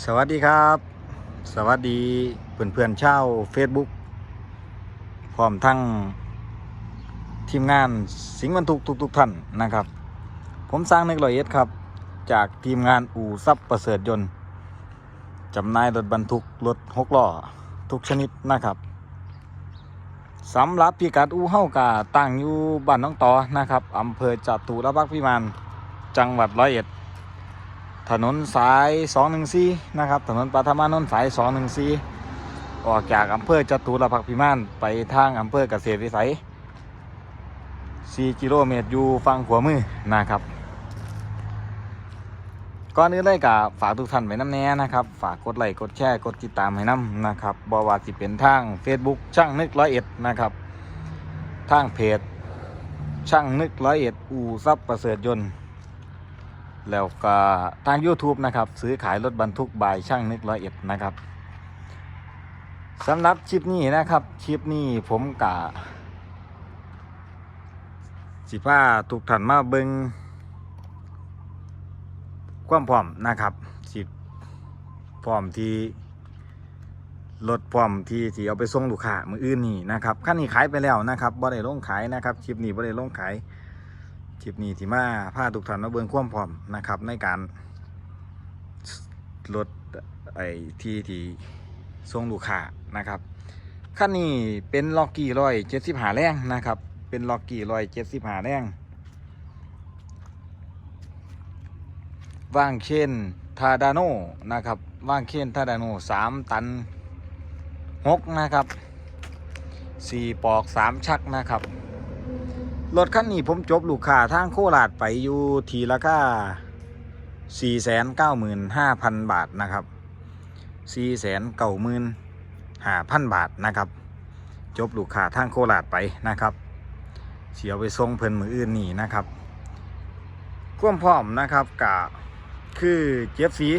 สวัสดีครับ สวัสดีเพื่อนเพื่อนชาว Facebook พร้อมทั้งทีมงานสิงห์บรรทุกทุกๆท่านนะครับ ผมสร้างนึกลอยเอ็ดครับ จากทีมงานอู่ซับประเสริฐยนต์จำหน่ายรถบรรทุกรถหกล้อทุกชนิดนะครับสำหรับพิกัดอู่เฮากาตั้งอยู่บ้านน้องต่อนะครับอำเภอจตุรพักษ์พิมานจังหวัดร้อยเอ็ด ถนนสาย 214 นะครับ ถนนปัทมานนท์สาย 214 ออกจากอำเภอจตุรพักษ์พิมานไปทางอำเภอเกษตรวิสัย 4 กิโลเมตรอยู่ฝั่งขวามือนะครับก่อนอื่นเลยกับฝากทุกท่านไว้น้ำแน่นะครับ ฝากกดไลค์กดแชร์กดติดตามให้น้ำนะครับบอว่าสิเป็นทาง Facebook ช่างนึกร้อยเอ็ดนะครับทางเพจช่างนึกร้อยเอ็ดอู่ซับประเสริฐยนต์ แล้วก็ทาง YouTube นะครับ ซื้อขายรถบรรทุกบายช่างนึกร้อยเอ็ดนะครับสำหรับคลิปนี้นะครับคลิปนี้ผมกะสิผ้าทุกท่านมาเบิงความพร้อมนะครับสิพร้อมที่รถพร้อมที่ที่เอาไปส่งลูกค้ามืออื่นนี่นะครับขั้นนี้ขายไปแล้วนะครับบ่ได้ลงขายนะครับคลิปนี้บ่ได้ลงขาย คลิปนี้ที่มาพาทุกท่านมาเบิ่งความพร้อมนะครับ ในการลดไอ้ที่ที่ส่งลูกค้านะครับคันนี้เป็นล็อกกี้ร้อยเจ็ดสิบหาแรงนะครับ เป็นล็อกกี้ร้อยเจ็ดสิบหาแรงว่างเคนทาดาโนนะครับว่างเคนทาดาโนสามตันหกนะครับสี่ปอกสามชักนะครับ รถคันนี้ผมจบลูกค้าทางโคราชไปอยู่ทีราคา495,000บาทนะครับ495,000บาทนะครับ จบลูกค้าทางโคราชไปนะครับเสียไปส่งเพิ่นมืออื่นนี่นะครับควมพร้อมนะครับกะคือเจ็บสี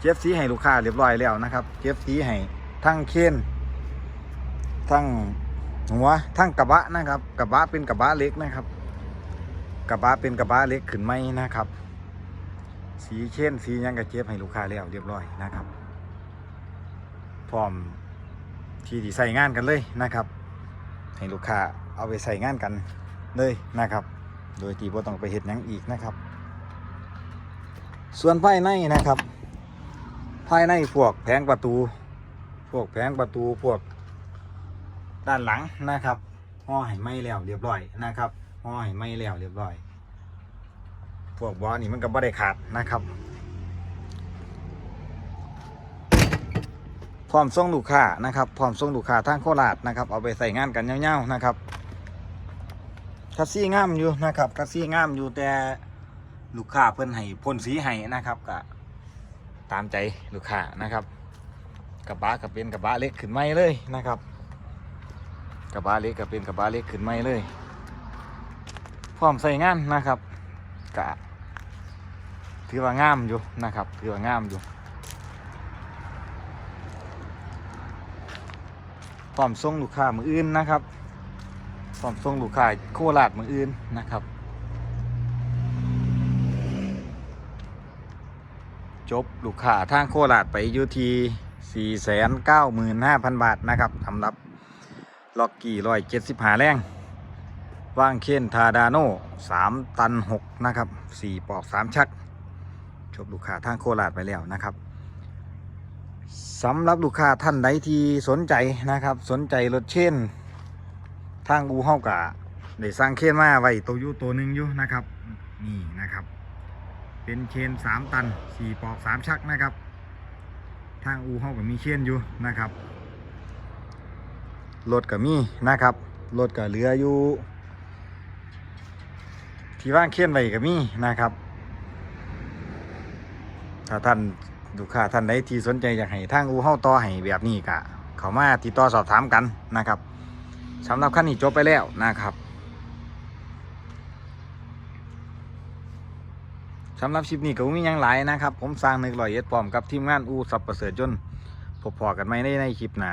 เจ็บสีให้ลูกค้าเรียบร้อยแล้วนะครับ เจ็บสีให้ทั้งเคนทั้ง หัวทั้งกระบะนะครับกระบะเป็นกระบะเล็กนะครับกระบะเป็นกระบะเล็กขึ้นไหมนะครับ สีเช่นสียังกระเจี๊ยบให้ลูกค้าแล้วเรียบร้อยนะครับ พร้อมที่ที่ใส่งานกันเลยนะครับ ให้ลูกค้าเอาไปใส่งานกันเลยนะครับ โดยที่บ่ต้องไปเห็ดยังอีกนะครับ ส่วนภายในนะครับ ภายในพวกแผงประตู พวกแผงประตูพวก ด้านหลังนะครับห่อให้ไหม้แล้วเรียบร้อยนะครับห่อให้ไหม้แล้วเรียบร้อย พวกบอนี่มันก็บ่ได้ขาดนะครับพร้อมส่งลูกค้านะครับพร้อมส่งลูกค้าทางโคราชนะครับ เอาไปใส่งานกันเงี้ยวๆนะครับคัสซี่งามอยู่นะครับคัสซี่งามอยู่แต่ลูกค้าเพิ่นให้พ่นสีให้นะครับก็ตามใจลูกค้านะครับกระบะก็เป็นกระบะเล็กขึ้นไม่เลยนะครับ กระบะเล็กก็เป็นกระบะเล็กขึ้นไม่เลย พร้อมใส่งานนะครับกะถือว่างามอยู่นะครับถือว่างามอยู่พร้อมส่งลูกค้ามืออื่นนะครับพร้อมส่งลูกค้าโคราชมืออื่นนะครับ จบลูกค้าทางโคราชไปอยู่ที่495,000 บาทนะครับสำหรับ ล็อกกี้ร้อยเจ็ดสิบหาแรงว่างเคนทาดาโน่สามตันหกนะครับสี่ปอกสามชักจบลูกค้าทางโคราชไปแล้วนะครับสำหรับลูกค้าท่านใดที่สนใจนะครับ สนใจรถเช่น ทางอูเฮากะได้สร้างเคนมาไว้ตัวยูตัวหนึ่งอยู่นะครับ นี่นะครับ เป็นเคนสามตันสี่ปอกสามชักนะครับ ทางอูเฮาก็มีเคนอยู่นะครับ รถก็มีนะครับรถก็เหลืออยู่ ที่ว่างเขียนไว้ก็มีนะครับ ถ้าท่านลูกค้าท่านใดที่สนใจอยากให้ทางอูเฮาต่อให้แบบนี้ก็เขามาติดต่อสอบถามกันนะครับสำหรับขั้นนี้จบไปแล้วนะครับสำหรับคลิปนี้ก็บ่มียังหลายนะครับ ผมสร้างนึกลอยเอ็ดพร้อมกับทีมงานอูสับประเสริฐจนพบพอกันไหมในในคลิปหน้า